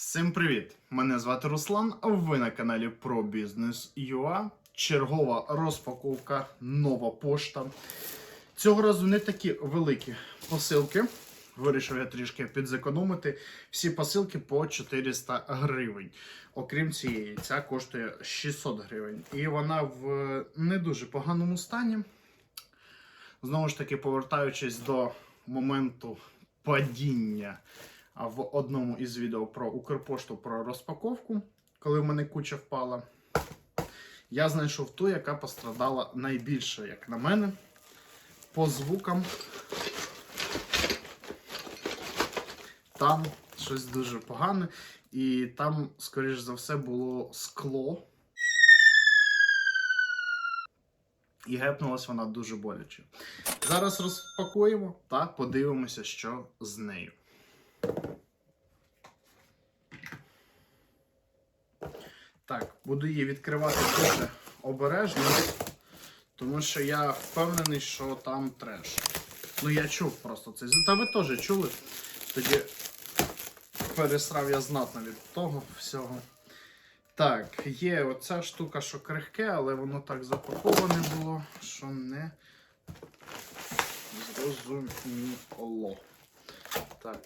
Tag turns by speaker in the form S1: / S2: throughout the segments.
S1: Всім привіт! Мене звати Руслан, ви на каналі про бізнес UA. Чергова розпаковка, нова пошта. Цього разу не такі великі посилки. Вирішив я трішки підзекономити. Всі посилки по 400 гривень. Окрім цієї, ця коштує 600 гривень. І вона в не дуже поганому стані. Знову ж таки, повертаючись до моменту падіння в одному із відео про Укрпошту про розпаковку, коли в мене куча впала, я знайшов ту, яка пострадала найбільше, як на мене, по звукам. Там щось дуже погане, і там, скоріш за все, було скло. І гепнулась вона дуже боляче. Зараз розпакуємо та подивимося, що з нею. Так, буду її відкривати дуже обережно, тому що я впевнений, що там треш. Ну, я чув просто це. Та ви теж чули. Тоді пересрав я знатно від того всього. Так, є оця штука, що крихке, але воно так запаковане було, що не зрозуміло. Так.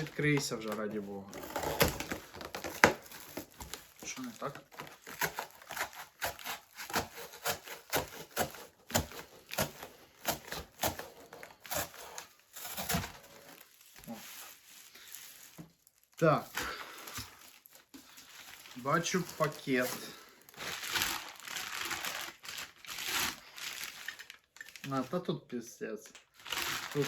S1: Відкрийся вже, раді Бога. Що не так? О. Так. Бачу пакет. А, та тут піздець. Тут.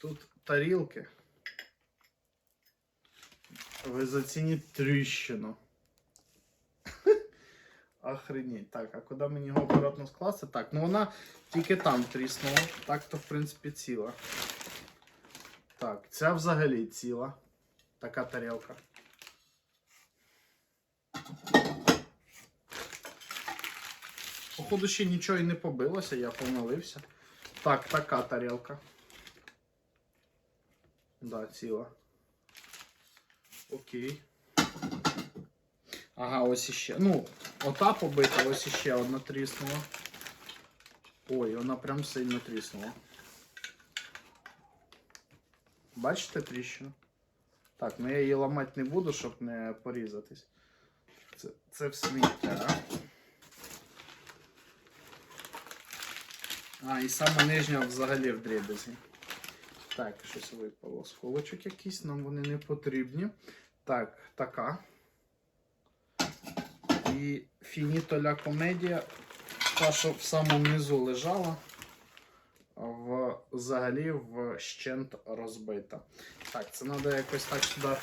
S1: Тут тарілки. Ви зацініть тріщину. Охренеть. Так, а куди мені його акуратно скласти? Так, ну вона тільки там тріснула. Так то, в принципі, ціла. Так, ця взагалі ціла. Така тарілка. Походу ще нічого і не побилося, я помилився. Так, така тарілка. Да, ціла. Окей. Ага, ось іще. Ну, ота побита, ось іще одна тріснула. Ой, вона прям сильно тріснула. Бачите тріщину? Так, ну я її ламати не буду, щоб не порізатись. Це, це в сміття. А, і саме нижня взагалі в дрібезі. Так, щось випало. Сколочок якийсь, нам вони не потрібні. Так, така. І Фініто ля комедія. Та, що в самому низу лежала, в, взагалі вщент розбита. Так, це треба якось так сюди.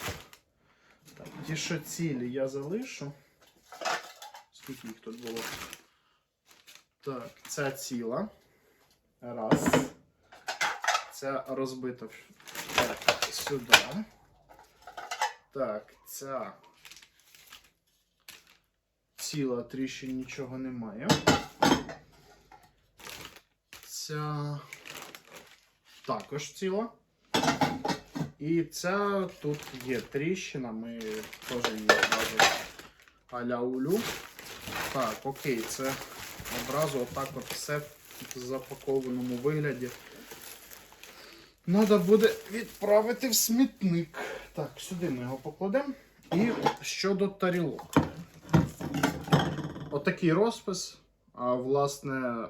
S1: Так, ті, що цілі я залишу. Скільки їх тут було? Так, ця ціла. Раз. Ця розбита сюди. Так, ця ціла тріщин нічого немає. Ця також ціла. І ця тут є тріщина, ми теж її одразу аля улю. Так, окей, це одразу отак от все в запакованому вигляді. Треба буде відправити в смітник. Так, сюди ми його покладемо. І щодо тарілок. Отакий розпис. А, власне,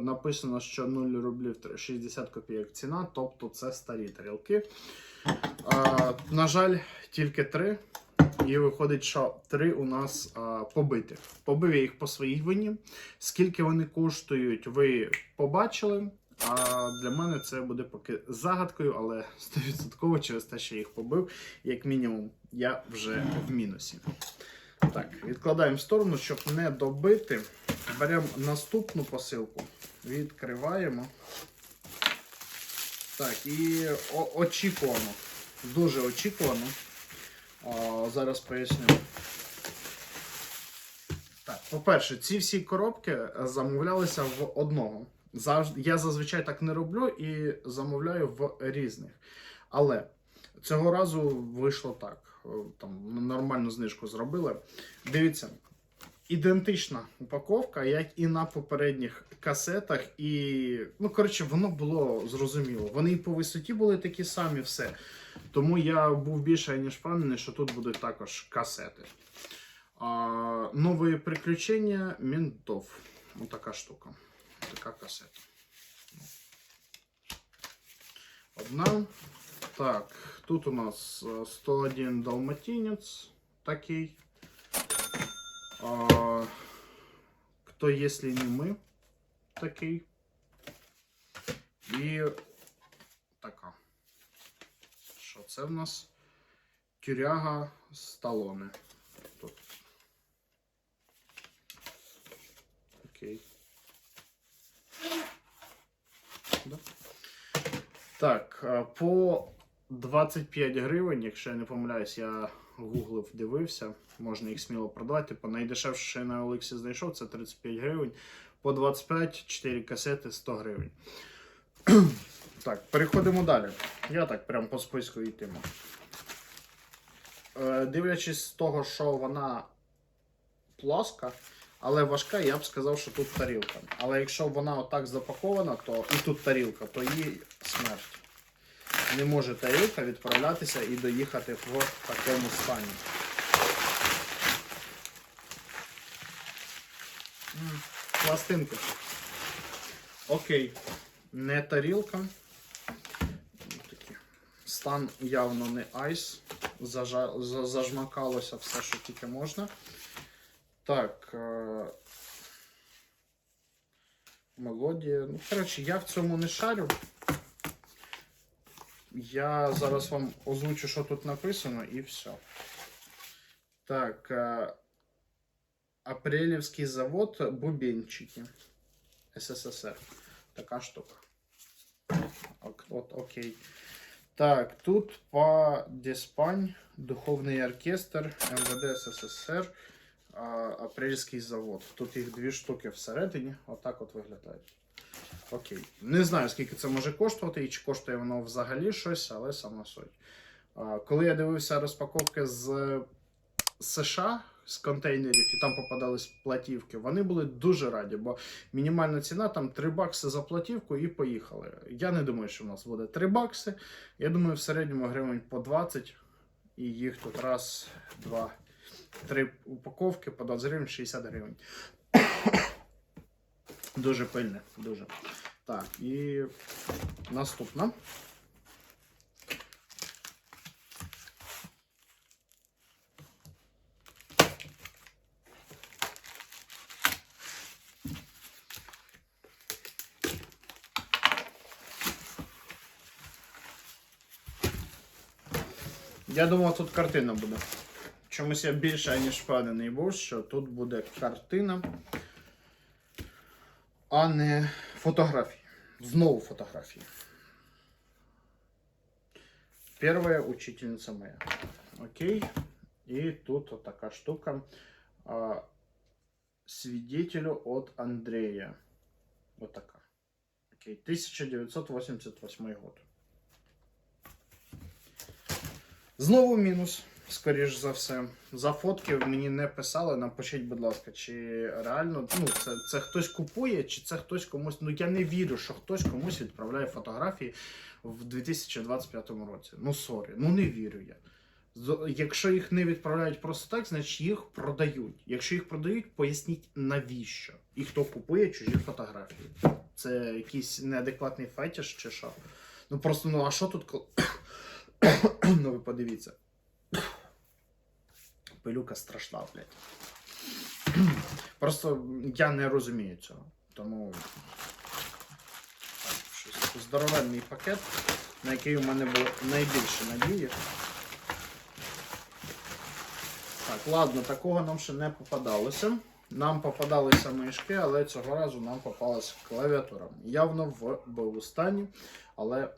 S1: написано, що 0 рублів 60 копійок ціна, тобто це старі тарілки. На жаль, тільки три. І виходить, що три у нас а, побиті. Побив я їх по своїй вині. Скільки вони коштують, ви побачили. А для мене це буде поки загадкою, але 100% через те, що я їх побив, як мінімум, я вже в мінусі. Так, відкладаємо в сторону, щоб не добити. Беремо наступну посилку, відкриваємо. Так, і о- очікувано. Дуже очікувано. А, зараз поясню. Так, по-перше, ці всі коробки замовлялися в одного. Я зазвичай так не роблю і замовляю в різних. Але цього разу вийшло так. Е, Там нормальну знижку зробили. Дивіться, ідентична упаковка, як і на попередніх касетах. І, ну, коротше, воно було зрозуміло. Вони і по висоті були такі самі, все. Тому я був більше ніж впевнений, що тут будуть також касети. А, нові приключення ментов. Ось така штука. Така касета. Одна. Так, тут у нас е, 101 далматинец такий. А, Кто, если не мы, такий. І така. Що це в нас? Тюряга Сталоне. Тут. Окей. Да. Так, по 25 гривень, якщо я не помиляюсь, я гуглив, дивився, можна їх сміло продавати. Типу, найдешевше, що я на Олексі знайшов, це 35 гривень. По 25, 4 касети 100 гривень. так, переходимо далі. Я так прям по списку йтиму. Е, дивлячись з того, що вона плоска, але важка, я б сказав, що тут тарілка. Але якщо вона отак запакована, то і тут тарілка, то їй смерть. Не може тарілка відправлятися і доїхати в такому стані. М, Пластинки. Окей. Не тарілка. Стан явно не айс. Зажмакалося все, що тільки можна. Так. Е... Мелодія. Ну, коротше, я в цьому не шарю. Я зараз вам озвучу, що тут написано, і все. Так. Е... Апрелівський завод Бубенчики. СССР. Така штука. Ок- От, окей. Так, тут по Деспань, Духовний оркестр, МВД СССР, а, Апрельський завод. Тут їх дві штуки всередині. Отак от виглядають. Окей. Не знаю, скільки це може коштувати і чи коштує воно взагалі щось, але сама суть. Коли я дивився розпаковки з США, з контейнерів, і там попадались платівки, вони були дуже раді, бо мінімальна ціна там 3 бакси за платівку і поїхали. Я не думаю, що в нас буде 3 бакси. Я думаю, в середньому гривень по 20. І їх тут раз, два, три упаковки по 20 гривень, 60 гривень. Дуже пильне, дуже. Так, і наступна. Я думав, тут картина буде. Чомусь я більше, ніж впевнений був, що тут буде картина, а не фотографії. Знову фотографії. Первая учительница моя. Окей. И тут вот такая штука. А, свидетелю от Андрея. Вот такая. Окей. 1988 год. Знову мінус, скоріш за все. За фотки мені не писали. Напишіть, будь ласка, чи реально ну, це, це хтось купує, чи це хтось комусь. Ну я не вірю, що хтось комусь відправляє фотографії в 2025 році. Ну сорі, ну не вірю я. Якщо їх не відправляють просто так, значить їх продають. Якщо їх продають, поясніть навіщо. І хто купує чужі фотографії. Це якийсь неадекватний фетіш чи що. Ну просто ну а що тут ну ви подивіться. Пилюка страшна, блядь. Просто я не розумію цього. Тому щось здоровенний пакет, на який у мене було найбільше надії. Так, ладно, такого нам ще не попадалося. Нам попадалися мишки, але цього разу нам попалася клавіатура. Явно в БУ стані, але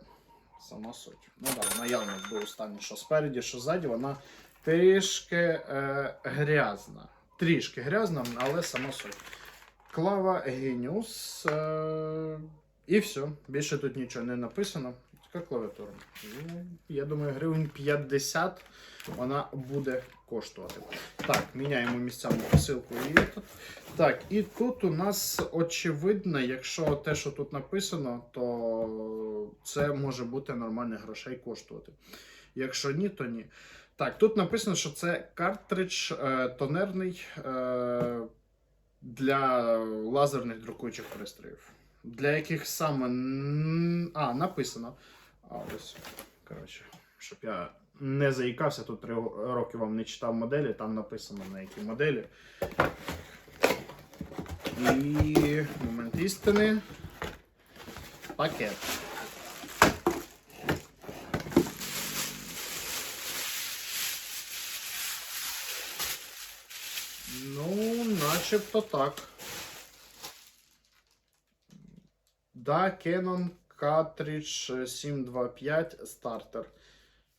S1: сама суть. Ну так, вона явно в БУ стані, що спереді, що ззаді, вона трішки е, грязна. Трішки грязна, але сама суть. Клава Genius. Е, і все. Більше тут нічого не написано. Така клавіатура. Ну, Я думаю, гривень 50 вона буде коштувати. Так, міняємо місцями посилку і тут. Так, і тут у нас очевидно, якщо те, що тут написано, то це може бути нормальних грошей коштувати. Якщо ні, то ні. Так, тут написано, що це картридж е, тонерний е, для лазерних друкуючих пристроїв. Для яких саме. А, написано. А, ось. Коротше, щоб я не заїкався, тут три роки вам не читав моделі, там написано на які моделі. І момент істини. Пакет. Ну, начебто так. Да, Canon Cartridge 725 стартер.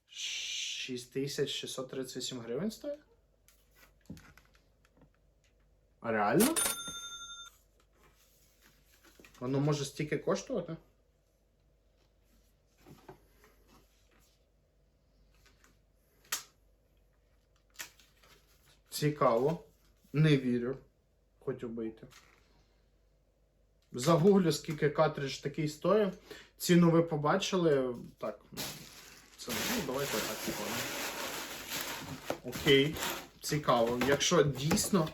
S1: 6638 гривень стоїть? А реально? Воно може стільки коштувати? Цікаво. Не вірю. Хоч убийте. Загуглю, скільки картридж такий стоїть. Ціну ви побачили. Так. ну, Це, ну, давайте так типу. Окей. Цікаво. Якщо дійсно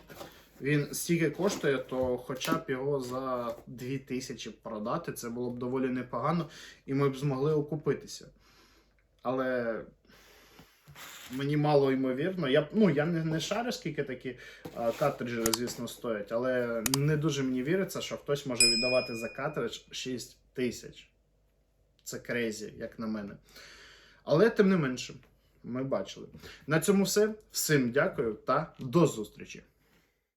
S1: він стільки коштує, то хоча б його за 2000 продати, це було б доволі непогано, і ми б змогли окупитися. Але мені мало ймовірно. Я, ну, я не, не шарю, скільки такі а, картриджі, звісно, стоять, але не дуже мені віриться, що хтось може віддавати за картридж 6 тисяч. Це крейзі, як на мене. Але тим не менше, ми бачили. На цьому все. Всім дякую та до зустрічі!